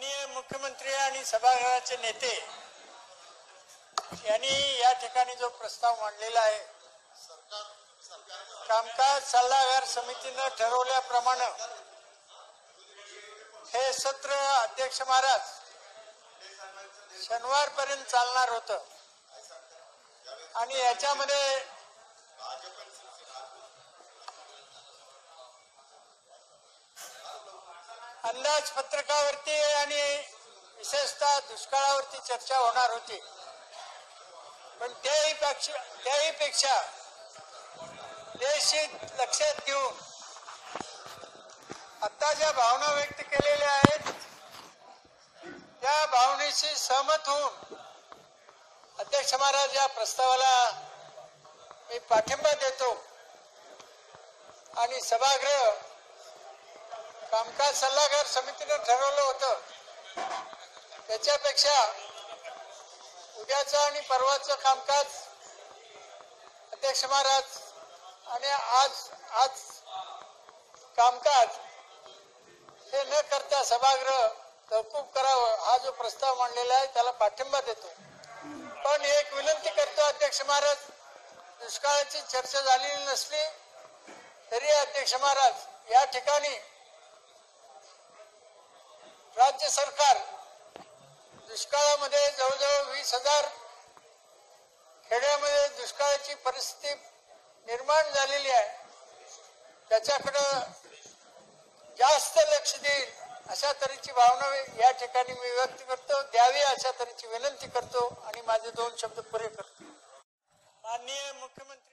माननीय मुख्यमंत्री आणि सभागृहाचे नेते यांनी या ठिकाणी जो प्रस्ताव मांडलेला आहे कामकाज सल्लागार समितीनं ठरवल्याप्रमाणे हे सत्र अध्यक्ष महाराज शनिवारपर्यंत चालणार होतं. आणि याच्यामध्ये अंदाजपत्रकावरती आणि विशेषतः दुष्काळावरती चर्चा होणार होती. पण त्याही पेक्षा त्याही पेक्षा देशहित लक्षात घेऊन आता ज्या भावना व्यक्त केलेल्या आहेत त्या भावनेशी सहमत होऊन अध्यक्ष महाराज या प्रस्तावाला मी पाठिंबा देतो. आणि सभागृह कामकाज सल्लागार समितीनं ठरवलं होतं. त्याच्यापेक्षा उद्याचं आणि परवाचं कामकाज अध्यक्ष महाराज आणि आज आज कामकाज हे न करता सभागृह तहकूब करावं हा जो प्रस्ताव मांडलेला आहे त्याला पाठिंबा देतो. पण एक विनंती करतो अध्यक्ष महाराज दुष्काळाची चर्चा झालेली नसली तरी अध्यक्ष महाराज या ठिकाणी राज्य सरकार दुष्काळामध्ये जवळजवळ वीस हजार खेड्यामध्ये दुष्काळाची परिस्थिती निर्माण झालेली आहे. त्याच्याकडं जास्त लक्ष देईल अशा तऱ्हेची भावना या ठिकाणी मी व्यक्त करतो. द्यावी अशा तऱ्हेची विनंती करतो आणि माझे दोन शब्द पुरे करतो. माननीय मुख्यमंत्री